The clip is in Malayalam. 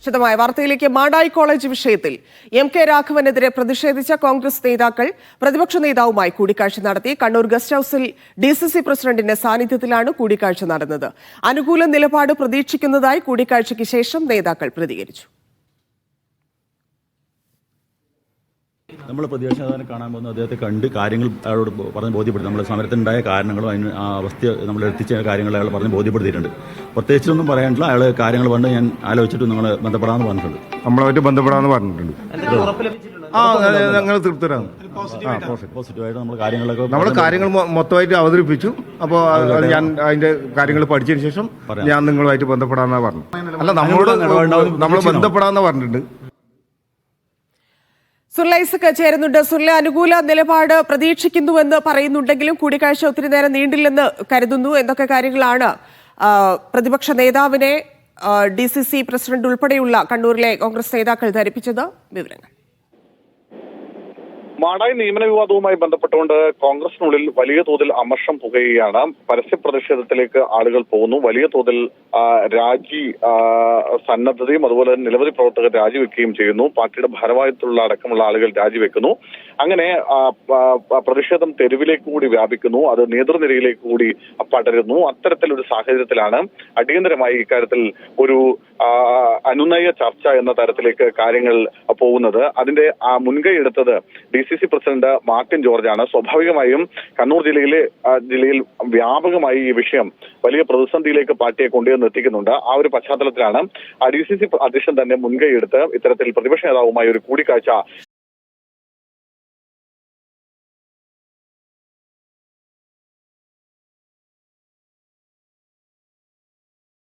വിശദമായ വാർത്തയിലേക്ക് മാടായി കോളേജ് വിഷയത്തിൽ എം കെ രാഘവനെതിരെ പ്രതിഷേധിച്ച കോൺഗ്രസ് നേതാക്കൾ പ്രതിപക്ഷ നേതാവുമായി കൂടിക്കാഴ്ച നടത്തി. കണ്ണൂർ ഗസ്റ്റ് ഹൌസിൽ ഡി സി സി പ്രസിഡന്റിന്റെ സാന്നിധ്യത്തിലാണ് കൂടിക്കാഴ്ച നടന്നത്. അനുകൂല നിലപാട് പ്രതീക്ഷിക്കുന്നതായി കൂടിക്കാഴ്ചയ്ക്ക് ശേഷം നേതാക്കൾ പ്രതികരിച്ചു. നമ്മൾ പ്രതിപക്ഷ നേതാവിനെ കാണാൻ പോകുന്ന അദ്ദേഹത്തെ കണ്ട് കാര്യങ്ങൾ അയാളോട് പറഞ്ഞ് ബോധ്യപ്പെടുത്തി. നമ്മൾ സമരത്തിനുണ്ടായ കാരണങ്ങളും അതിന് ആ അവസ്ഥ നമ്മൾ എത്തിച്ച കാര്യങ്ങൾ അയാൾ പറഞ്ഞ് ബോധ്യപ്പെടുത്തിയിട്ടുണ്ട്. പ്രത്യേകിച്ചൊന്നും പറയാനില്ല. അയാൾ കാര്യങ്ങൾ പറഞ്ഞ് ഞാൻ ആലോചിച്ചിട്ട് നിങ്ങൾ ബന്ധപ്പെടാമെന്ന് പറഞ്ഞിട്ടുണ്ട്. നമ്മളായിട്ട് ബന്ധപ്പെടാമെന്ന് പറഞ്ഞിട്ടുണ്ട്. ആ ഞങ്ങൾ തൃപ്തരാണ്. പോസിറ്റീവായിട്ട് നമ്മൾ കാര്യങ്ങളൊക്കെ നമ്മൾ കാര്യങ്ങൾ മൊത്തമായിട്ട് അവതരിപ്പിച്ചു. അപ്പോൾ ഞാൻ അതിന്റെ കാര്യങ്ങൾ പഠിച്ചതിന് ശേഷം. ഞാൻ നിങ്ങളുമായിട്ട് ബന്ധപ്പെടാന്നാ പറഞ്ഞു അല്ല നമ്മളോട് നമ്മൾ ബന്ധപ്പെടാമെന്ന് ബന്ധപ്പെടാന്ന് പറഞ്ഞിട്ടുണ്ട് സുർലൈസക്ക് ചേരുന്നുണ്ട്. സുർല അനുകൂല നിലപാട് പ്രതീക്ഷിക്കുന്നുവെന്ന് പറയുന്നുണ്ടെങ്കിലും കൂടിക്കാഴ്ച ഒത്തിരി നേരം നീണ്ടില്ലെന്ന് കരുതുന്നു. എന്തൊക്കെ കാര്യങ്ങളാണ് പ്രതിപക്ഷ നേതാവിനെ ഡി സി സി പ്രസിഡന്റ് ഉൾപ്പെടെയുള്ള കണ്ണൂരിലെ കോൺഗ്രസ് നേതാക്കൾ ധരിപ്പിച്ചത്? വിവരങ്ങൾ. മാടായി നിയമന വിവാദവുമായി ബന്ധപ്പെട്ടുകൊണ്ട് കോൺഗ്രസിനുള്ളിൽ വലിയ തോതിൽ അമർഷം പുകയുകയാണ്. പരസ്യ പ്രതിഷേധത്തിലേക്ക് ആളുകൾ പോകുന്നു. വലിയ തോതിൽ രാജി സന്നദ്ധതയും അതുപോലെ തന്നെ നിരവധി പ്രവർത്തകർ രാജിവെക്കുകയും ചെയ്യുന്നു. പാർട്ടിയുടെ ഭാരവാഹിത്വമുള്ള അടക്കമുള്ള ആളുകൾ രാജിവെക്കുന്നു. അങ്ങനെ പ്രതിഷേധം തെരുവിലേക്ക് കൂടി വ്യാപിക്കുന്നു. അത് നേതൃനിരയിലേക്ക് കൂടി പടരുന്നു. അത്തരത്തിലൊരു സാഹചര്യത്തിലാണ് അടിയന്തരമായി ഇക്കാര്യത്തിൽ ഒരു അനുനയ ചർച്ച എന്ന തരത്തിലേക്ക് കാര്യങ്ങൾ പോകുന്നത്. അതിന്റെ മുൻകൈ എടുത്തത് D C C president Martin ജോർജാണ്. സ്വാഭാവികമായും കണ്ണൂർ ജില്ലയിലെ ജില്ലയിൽ വ്യാപകമായി ഈ വിഷയം വലിയ പ്രതിസന്ധിയിലേക്ക് പാർട്ടിയെ കൊണ്ടുവന്ന് എത്തിക്കുന്നുണ്ട് ആ ഒരു പശ്ചാത്തലത്തിലാണ് ഡി സി സി അധ്യക്ഷൻ തന്നെ മുൻകൈ എടുത്ത് ഇത്തരത്തിൽ പ്രതിപക്ഷ നേതാവുമായി ഒരു കൂടിക്കാഴ്ച